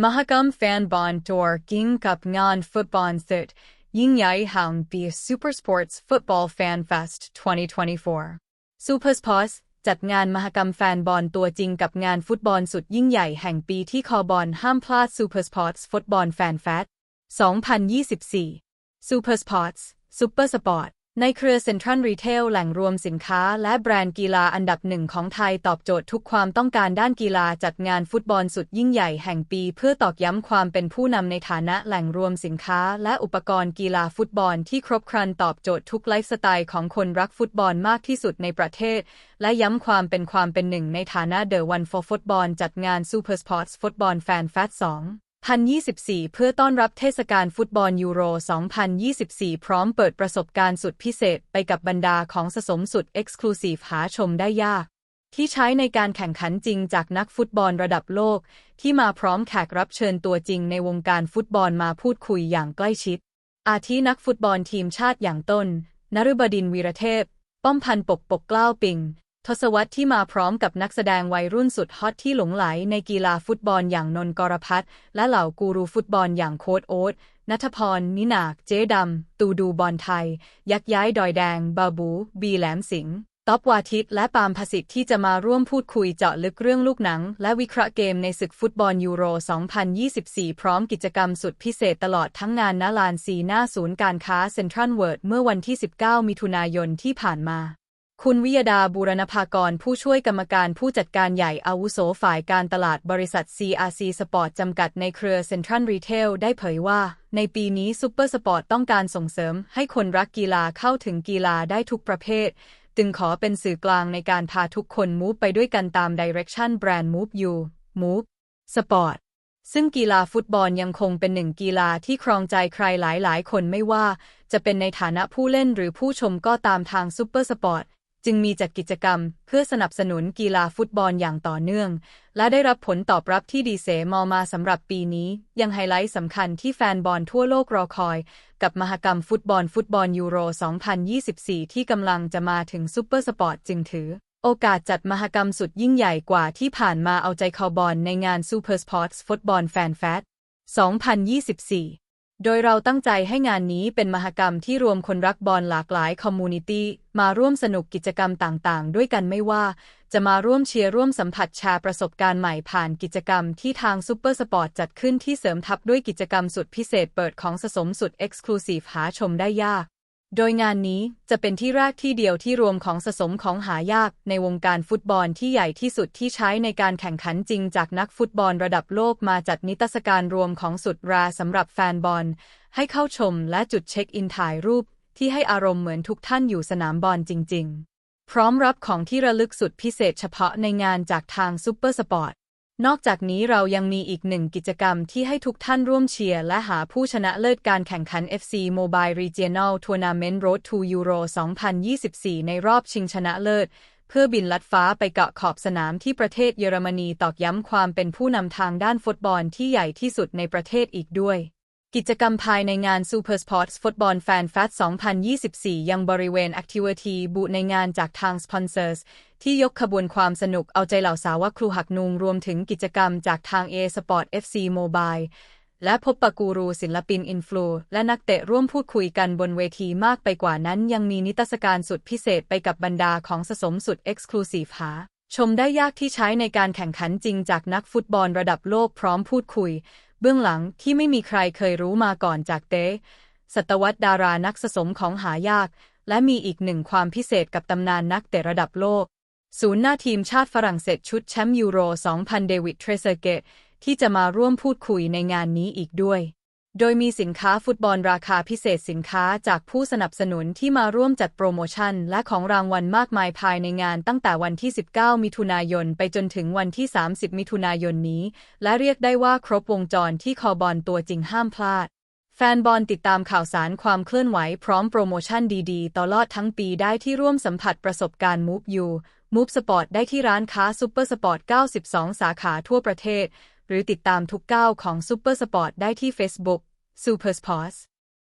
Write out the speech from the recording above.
มหกรรมแฟนบอลทัวร์กิงกับงานฟุตบอลสุดยิ่งใหญ่แห่งปี Super Sports Football Fan Fest 2024 Super Sports จัดงานมหกรรมแฟนบอลตัวจริงกับงานฟุตบอลสุดยิ่งใหญ่แห่งปีที่คอบอลห้ามพลาด Super Sports Football Fan Fest 2024 Super Sports Super Sport ในเครือเซ็นทรัลรีเทลแหล่งรวมสินค้าและแบรนด์กีฬาอันดับหนึ่งของไทยตอบโจทย์ทุกความต้องการด้านกีฬาจัดงานฟุตบอลสุดยิ่งใหญ่แห่งปีเพื่อตอกย้ำความเป็นผู้นำในฐานะแหล่งรวมสินค้าและอุปกรณ์กีฬาฟุตบอลที่ครบครันตอบโจทย์ทุกไลฟ์สไตล์ของคนรักฟุตบอลมากที่สุดในประเทศ และย้ำความเป็นความเป็นหนึ่งในฐานะ The One for Football จัดงาน Super Sports Football Fan Fest 2 2024 เพื่อต้อนรับเทศกาลฟุตบอลยูโร 2024 พร้อมเปิดประสบการณ์สุดพิเศษไปกับบรรดาของสะสมสุด Exclusive หาชมได้ยาก ที่ใช้ในการแข่งขันจริงจากนักฟุตบอลระดับโลก ที่มาพร้อมแขกรับเชิญตัวจริงในวงการฟุตบอลมาพูดคุยอย่างใกล้ชิด อาทินักฟุตบอลทีมชาติอย่างต้น นฤบดินวีรเทพ ป้อมพันปกปกกล้าวปิง ทศวรรษที่มาพร้อมกับนักแสดงวัยรุ่นสุดฮอตที่หลงไหลในกีฬาฟุตบอลอย่างนนกรพัฒและเหล่ากูรูฟุตบอลอย่างโค้ดโอ๊ตนัทพร นินาก เจ๊ดำ ตูดูบอลไทย ยักย้ายดอยแดง บาบู บีแหลมสิงห์ต๊อบวาทิต และปามพสิทธิ์ที่จะมาร่วมพูดคุยเจาะลึกเรื่องลูกหนัง และวิเคราะห์เกมในศึกฟุตบอลยูโร 2024 พร้อมกิจกรรมสุดพิเศษตลอดทั้งงานณลานซีหน้าศูนย์การค้าเซ็นทรัลเวิร์ดเมื่อวันที่ 19 มิถุนายนที่ผ่านมา คุณวิยดาบูรณภากร ผู้ช่วยกรรมการผู้จัดการใหญ่อาวุโสฝ่ายการตลาดบริษัท CRC Sport จำกัดในเครือเซ็นทรัลรีเทลได้เผยว่า ในปีนี้ซูเปอร์สปอร์ตต้องการส่งเสริมให้คนรักกีฬาเข้าถึงกีฬาได้ทุกประเภท จึงขอเป็นสื่อกลางในการพาทุกคนมูฟไปด้วยกันตามดิเรกชันแบรนด์ Move You Move Sport ซึ่งกีฬาฟุตบอลยังคงเป็นหนึ่งกีฬาที่ครองใจใครหลายๆ คนไม่ว่า จะเป็นในฐานะผู้เล่นหรือผู้ชมก็ตามทางซูเปอร์สปอร์ต จึงมีจัดกิจกรรม เพื่อสนับสนุนกีฬาฟุตบอลอย่างต่อเนื่อง และได้รับผลตอบรับที่ดีเสมอมาสำหรับปีนี้ ยังไฮไลท์สำคัญที่แฟนบอลทั่วโลกรอคอย กับมหกรรมฟุตบอลฟุตบอลยูโร 2024 ที่กำลังจะมาถึงซูเปอร์สปอร์ตจึงถือ โอกาสจัดมหกรรมสุดยิ่งใหญ่กว่าที่ผ่านมาเอาใจคอบอลในงานซูเปอร์สปอร์ตฟุตบอลแฟนแฟต2024 โดยเราตั้งใจให้งานนี้เป็นมหกรรมที่รวมคนรักบอลหลากหลายคอมมูนิตี้มาร่วมสนุกกิจกรรมต่างๆ ด้วยกันไม่ว่า จะมาร่วมเชียร์ร่วมสัมผัสแชร์ประสบการณ์ใหม่ผ่านกิจกรรมที่ทางซูเปอร์สปอร์ตจัดขึ้นที่เสริมทับด้วยกิจกรรมสุดพิเศษเปิดของสะสมสุดเอ็กซ์คลูซีฟหาชมได้ยาก โดยงานนี้จะเป็นที่แรกที่เดียวที่รวมของสะสมของหายากในวงการฟุตบอลที่ใหญ่ที่สุดที่ใช้ในการแข่งขันจริงจากนักฟุตบอลระดับโลกมาจัดนิทรรศการรวมของสุดราสำหรับแฟนบอล ให้เข้าชมและจุดเช็คอินถ่ายรูป ที่ให้อารมณ์เหมือนทุกท่านอยู่สนามบอลจริง ๆ พร้อมรับของที่ระลึกสุดพิเศษเฉพาะในงานจากทางซูเปอร์สปอร์ต นอกจากนี้เรายังมีอีกหนึ่งกิจกรรมที่ให้ทุกท่านร่วมเชียร์และหาผู้ชนะเลิศการแข่งขัน FC Mobile Regional Tournament Road to Euro 2024 ในรอบชิงชนะเลิศ เพื่อบินลัดฟ้าไปเกาะขอบสนามที่ประเทศเยอรมนีตอกย้ำความเป็นผู้นำทางด้านฟุตบอลที่ใหญ่ที่สุดในประเทศอีกด้วยกิจกรรมภายในงาน Super Sports Football Fan Fest 2024 ยังบริเวณ Activity บุในงานจากทาง Sponsors ที่ยกขบวนความสนุกเอาใจเหล่าสาวกครูหักนุงรวมถึงกิจกรรมจากทาง A Sport FC Mobile และพบปะกูรูศิลปินอินฟลูและนักเตะร่วมพูดคุยกันบนเวทีมากไปกว่านั้นยังมีนิทรรศการสุดพิเศษไปกับบรรดาของสะสมสุด Exclusive หา ชมได้ยากที่ใช้ในการแข่งขันจริงจากนักฟุตบอลระดับโลกพร้อมพูดคุย เบื้องหลังที่ไม่มีใครเคยรู้มาก่อนจากเต้ศตวรรษดารานักสะสมของหายาก และมีอีกหนึ่งความพิเศษกับตำนานนักเตะระดับโลก ศูนย์หน้าทีมชาติฝรั่งเศสชุดแชมป์ยูโร 2000 เดวิดเทรเซเกตที่จะมาร่วมพูดคุยในงานนี้อีกด้วย โดยมีสินค้าฟุตบอลราคาพิเศษสินค้าจากผู้สนับสนุนที่มาร่วมจัดโปรโมชั่น และของรางวัลมากมายภายในงานตั้งแต่วันที่ 19 มิถุนายน ไปจนถึงวันที่ 30 มิถุนายนนี้ และเรียกได้ว่าครบวงจรที่คอบอลตัวจริงห้ามพลาดแฟนบอลติดตามข่าวสารความเคลื่อนไหวพร้อมโปรโมชั่นดีๆ ตลอดทั้งปีได้ที่ร่วมสัมผัสประสบการณ์ Move You มูฟสปอร์ตได้ที่ร้านค้าซูเปอร์สปอร์ต 92 สาขาทั่วประเทศ หรือติดตามทุกก้าวของซูเปอร์สปอร์ตได้ที่ Facebook Super Sports